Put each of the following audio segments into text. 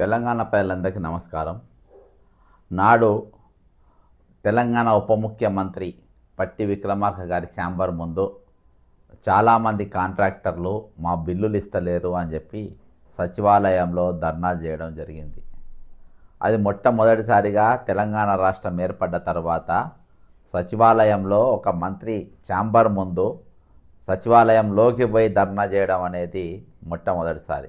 తెలంగాణ ప్రజలందరికీ నమస్కారం. నాడు తెలంగాణ ఉప ముఖ్యమంత్రి పట్టి విక్రమార్క గారి ఛాంబర్ ముందు చాలామంది కాంట్రాక్టర్లు మా బిల్లులు ఇస్తలేరు అని చెప్పి సచివాలయంలో ధర్నా చేయడం జరిగింది. అది మొట్టమొదటిసారిగా తెలంగాణ రాష్ట్రం ఏర్పడ్డ తర్వాత సచివాలయంలో ఒక మంత్రి ఛాంబర్ ముందు సచివాలయంలోకి పోయి ధర్నా చేయడం అనేది మొట్టమొదటిసారి.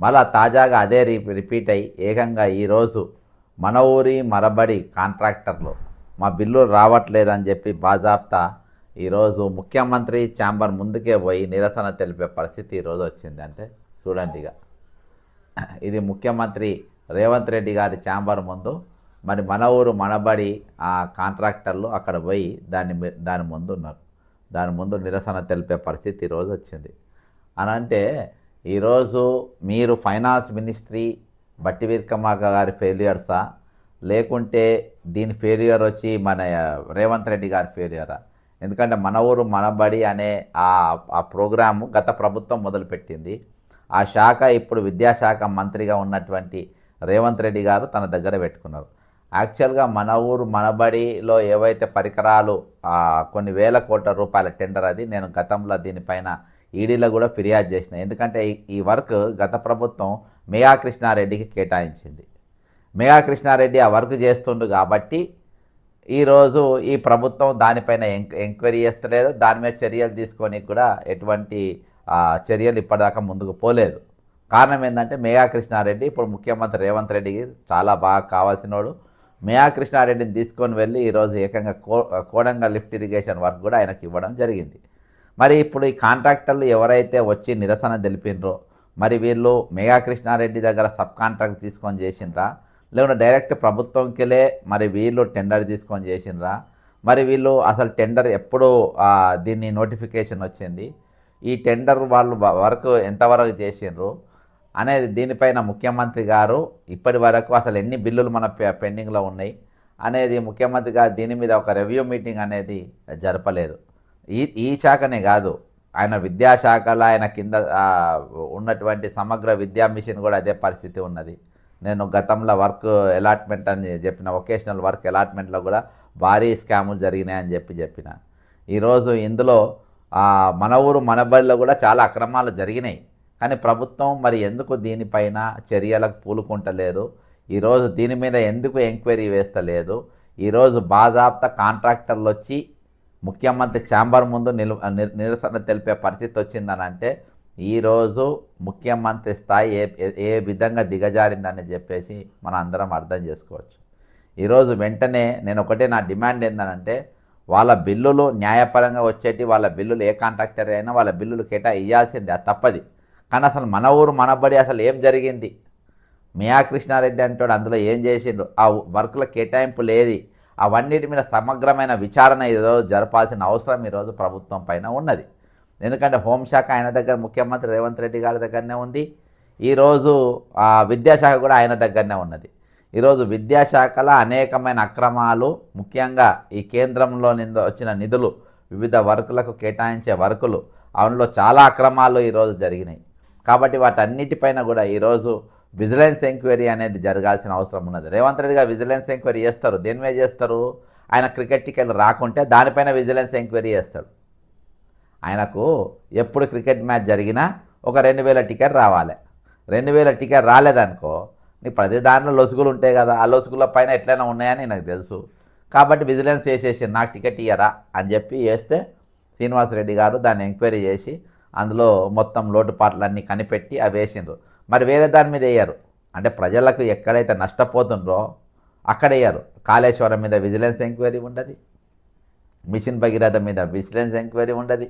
మళ్ళా తాజాగా అదే రి రిపీట్ అయ్యి ఏకంగా ఈరోజు మన ఊరి మరబడి కాంట్రాక్టర్లు మా బిల్లు రావట్లేదని చెప్పి బాజాబ్తా ఈరోజు ముఖ్యమంత్రి ఛాంబర్ ముందుకే పోయి నిరసన తెలిపే పరిస్థితి ఈరోజు వచ్చింది. అంటే చూడండి ఇక. ఇది ముఖ్యమంత్రి రేవంత్ రెడ్డి గారి ఛాంబర్ ముందు మరి మన ఊరు మనబడి ఆ కాంట్రాక్టర్లు అక్కడ పోయి దాని దాని ముందు ఉన్నారు. దాని ముందు నిరసన తెలిపే పరిస్థితి ఈరోజు వచ్చింది. అని అంటే ఈరోజు మీరు ఫైనాన్స్ మినిస్ట్రీ బట్టి వీర్కమ్మ గారి ఫెయిలియర్సా? లేకుంటే దీని ఫెయిలియర్ వచ్చి మన రేవంత్ రెడ్డి గారి ఫెయిలియరా? ఎందుకంటే మన ఊరు మనబడి అనే ఆ ఆ ప్రోగ్రాము గత ప్రభుత్వం మొదలుపెట్టింది. ఆ శాఖ ఇప్పుడు విద్యాశాఖ మంత్రిగా ఉన్నటువంటి రేవంత్ రెడ్డి గారు తన దగ్గర పెట్టుకున్నారు. యాక్చువల్గా మన ఊరు మనబడిలో ఏవైతే పరికరాలు కొన్ని వేల కోట్ల రూపాయల టెండర్ అది నేను గతంలో దీనిపైన ఈడీలో కూడా ఫిర్యాదు చేసిన. ఎందుకంటే ఈ- వర్క్ గత ప్రభుత్వం మేఘా కృష్ణారెడ్డికి కేటాయించింది. మేఘా కృష్ణారెడ్డి ఆ వర్క్ చేస్తుండు కాబట్టి ఈరోజు ఈ ప్రభుత్వం దానిపైన ఎంక్ ఎంక్వైరీ చేస్తలేదు. దాని మీద చర్యలు తీసుకొని కూడా ఎటువంటి చర్యలు ఇప్పటిదాకా ముందుకు పోలేదు. కారణం ఏంటంటే మేఘా కృష్ణారెడ్డి ఇప్పుడు ముఖ్యమంత్రి రేవంత్ రెడ్డికి చాలా బాగా కావాల్సినోడు. మేఘా కృష్ణారెడ్డిని తీసుకొని వెళ్ళి ఈరోజు ఏకంగా కో కోడంగా లిఫ్ట్ ఇరిగేషన్ వర్క్ కూడా ఆయనకి ఇవ్వడం జరిగింది. మరి ఇప్పుడు ఈ కాంట్రాక్టర్లు ఎవరైతే వచ్చి నిరసన తెలిపినరో మరి వీళ్ళు మేఘా కృష్ణారెడ్డి దగ్గర సబ్ కాంట్రాక్ట్ తీసుకొని చేసిండ్రా? లేకుంటే డైరెక్ట్ ప్రభుత్వంకెళ్ళే మరి వీళ్ళు టెండర్ తీసుకొని చేసిండ్రా? మరి వీళ్ళు అసలు టెండర్ ఎప్పుడు దీన్ని నోటిఫికేషన్ వచ్చింది? ఈ టెండర్ వాళ్ళు వరకు ఎంతవరకు చేసిండ్రు? అనేది దీనిపైన ముఖ్యమంత్రి గారు ఇప్పటి వరకు అసలు ఎన్ని బిల్లులు మన పె- పెండింగ్లో ఉన్నాయి? అనేది ముఖ్యమంత్రి గారు దీని మీద ఒక రివ్యూ మీటింగ్ అనేది జరపలేదు. ఈ ఈ శాఖనే కాదు ఆయన విద్యాశాఖలో ఆయన కింద ఉన్నటువంటి సమగ్ర విద్యా మిషన్ కూడా అదే పరిస్థితి ఉన్నది. నేను గతంలో వర్క్ అలాట్మెంట్ అని చెప్పిన వొకేషనల్ వర్క్ అలాట్మెంట్లో కూడా భారీ స్కాములు జరిగినాయని చెప్పి చెప్పిన. ఈరోజు ఇందులో మన ఊరు మన బడిలో కూడా చాలా అక్రమాలు జరిగినాయి. కానీ ప్రభుత్వం మరి ఎందుకు దీనిపైన చర్యలకు పూలుకుంటలేదు? ఈరోజు దీని మీద ఎందుకు ఎంక్వైరీ వేస్తలేదు? ఈరోజు బాజాప్తా కాంట్రాక్టర్లు వచ్చి ముఖ్యమంత్రి ఛాంబర్ ముందు నిలు ని- నిరసన తెలిపే పరిస్థితి వచ్చిందని అంటే ఈరోజు ముఖ్యమంత్రి స్థాయి ఏ ఏ- విధంగా దిగజారిందని చెప్పేసి మనం అందరం అర్థం చేసుకోవచ్చు. ఈరోజు వెంటనే నేను ఒకటే నా డిమాండ్ ఏంటంటే వాళ్ళ బిల్లులు న్యాయపరంగా వచ్చేటి వాళ్ళ బిల్లులు ఏ కాంట్రాక్టర్ అయినా వాళ్ళ బిల్లులు కేటా ఇవ్వాల్సింది అది తప్పది. కానీ అసలు మన ఊరు మనబడి అసలు ఏం జరిగింది? మియా కృష్ణారెడ్డి అంటాడు అందులో ఏం చేసిండు? ఆ వర్కుల కేటాయింపు లేది. అవన్నిటి మీద సమగ్రమైన విచారణ ఈరోజు జరపాల్సిన అవసరం ఈరోజు ప్రభుత్వం పైన ఉన్నది. ఎందుకంటే హోంశాఖ ఆయన దగ్గర ముఖ్యమంత్రి రేవంత్ రెడ్డి గారి దగ్గరనే ఉంది. ఈరోజు ఆ విద్యాశాఖ కూడా ఆయన దగ్గరనే ఉన్నది. ఈరోజు విద్యాశాఖలో అనేకమైన అక్రమాలు ముఖ్యంగా ఈ కేంద్రంలో నింద వచ్చిన నిధులు వివిధ వర్కులకు కేటాయించే వర్కులు అందులో చాలా అక్రమాలు ఈరోజు జరిగినాయి. కాబట్టి వాటన్నిటిపైన కూడా ఈరోజు విజిలెన్స్ ఎంక్వైరీ అనేది జరగాల్సిన అవసరం ఉన్నది. రేవంత్ రెడ్డి గారు విజిలెన్స్ ఎంక్వైరీ చేస్తారు. దేని మీద చేస్తారు? ఆయన క్రికెట్ టికెట్లు రాకుంటే దానిపైన విజిలెన్స్ ఎంక్వైరీ చేస్తాడు. ఆయనకు ఎప్పుడు క్రికెట్ మ్యాచ్ జరిగినా ఒక రెండు వేల టికెట్ రావాలి. రెండు వేల టికెట్ రాలేదనుకో నీ ప్రతి దాంట్లో లొసుగులు ఉంటాయి కదా. ఆ లొసుగుల పైన ఎట్లయినా ఉన్నాయని నాకు తెలుసు. కాబట్టి విజిలెన్స్ చేసేసి నాకు టికెట్ ఇయ్యరా అని చెప్పి వేస్తే శ్రీనివాసరెడ్డి గారు దాన్ని ఎంక్వైరీ చేసి అందులో మొత్తం లోటుపాట్లన్నీ కనిపెట్టి అవి వేసిండ్రు. మరి వేరే దాని మీద వేయరు. అంటే ప్రజలకు ఎక్కడైతే నష్టపోతుండ్రో అక్కడ వేయరు కాళేశ్వరం మీద విజిలెన్స్ ఎంక్వైరీ ఉండదు. మిషన్ భగీరథ మీద విజిలెన్స్ ఎంక్వైరీ ఉండదు.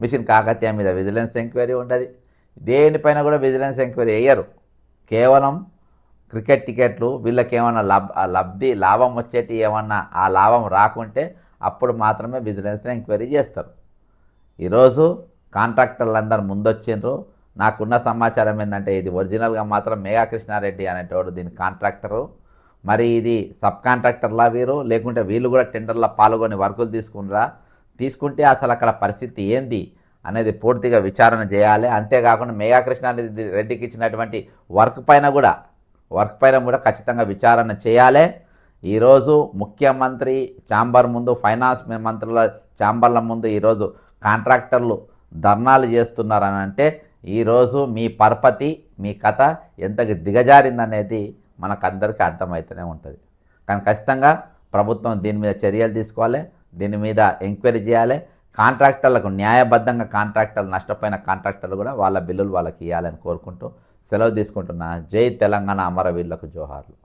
మిషన్ కాకతీయ మీద విజిలెన్స్ ఎంక్వైరీ ఉండదు. దేనిపైన కూడా విజిలెన్స్ ఎంక్వైరీ వేయరు. కేవలం క్రికెట్ టికెట్లు వీళ్ళకి ఏమన్నా లబ్ లబ్ధి లాభం వచ్చేటి ఏమన్నా ఆ లాభం రాకుంటే అప్పుడు మాత్రమే విజిలెన్స్ ఎంక్వైరీ చేస్తారు. ఈరోజు కాంట్రాక్టర్లు అందరు ముందొచ్చిండ్రు. నాకున్న సమాచారం ఏంటంటే ఇది ఒరిజినల్గా మాత్రం మేఘా కృష్ణారెడ్డి అనేటోడు దీని కాంట్రాక్టరు. మరి ఇది సబ్ కాంట్రాక్టర్లా వీరు? లేకుంటే వీళ్ళు కూడా టెండర్లో పాల్గొని వర్కులు తీసుకునిరా తీసుకుంటే అసలు అక్కడ పరిస్థితి ఏంది? అనేది పూర్తిగా విచారణ చేయాలి. అంతేకాకుండా మేఘా కృష్ణారెడ్డి రెడ్డికి ఇచ్చినటువంటి వర్క్ పైన కూడా వర్క్ పైన కూడా ఖచ్చితంగా విచారణ చేయాలి. ఈరోజు ముఖ్యమంత్రి ఛాంబర్ ముందు ఫైనాన్స్ మంత్రుల ఛాంబర్ల ముందు ఈరోజు కాంట్రాక్టర్లు ధర్నాలు చేస్తున్నారని అంటే ఈరోజు మీ పరపతి మీ కథ ఎంతకి దిగజారిందనేది మనకందరికీ అర్థమవుతూనే ఉంటుంది. కానీ ఖచ్చితంగా ప్రభుత్వం దీని మీద చర్యలు తీసుకోవాలి దీని మీద ఎంక్వైరీ చేయాలి. కాంట్రాక్టర్లకు న్యాయబద్ధంగా కాంట్రాక్టర్లు నష్టపోయిన కాంట్రాక్టర్లు కూడా వాళ్ళ బిల్లులు వాళ్ళకి ఇవ్వాలని కోరుకుంటూ సెలవు తీసుకుంటున్నా. జై తెలంగాణ అమరవీరులకు జోహార్లు.